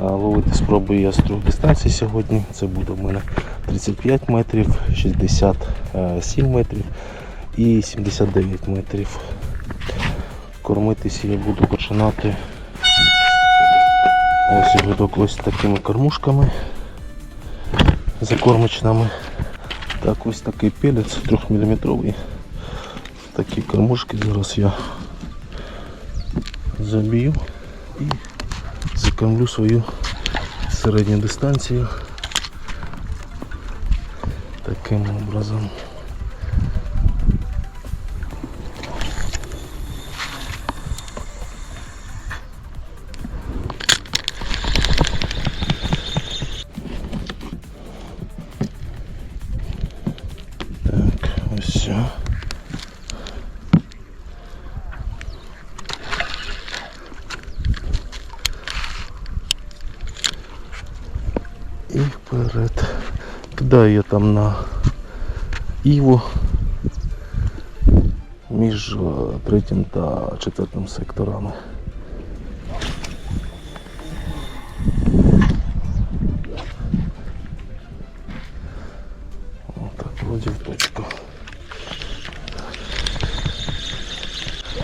Ловити спробую я з трьох дистанцій сьогодні. Це буде в мене 35 метрів, 67 метрів і 79 метрів. Кормитися я буду починати ось видок ось такими кормушками закормочними. Так, ось такий пелець 3 мм. Такі кормушки зараз я заб'ю і закормлю свою середню дистанцію таким образом. Так, ось все. І вперед. Кидаю я там на Іву між е, третім та четвертим секторами. Отак, вроді в точку.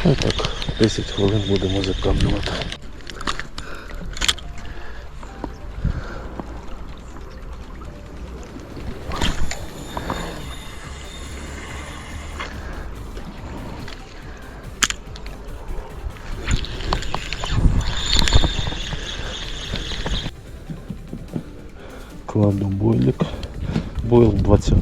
Ну і так, 10 хвилин будемо закамлювати. Кладу бойлик. Бойл 20.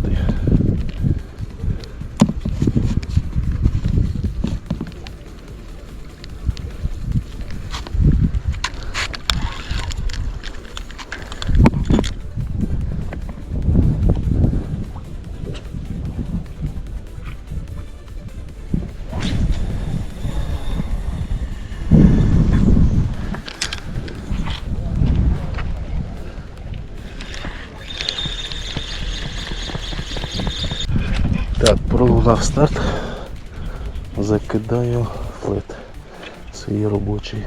Так, пролунав старт. Закидаю флет свій робочий.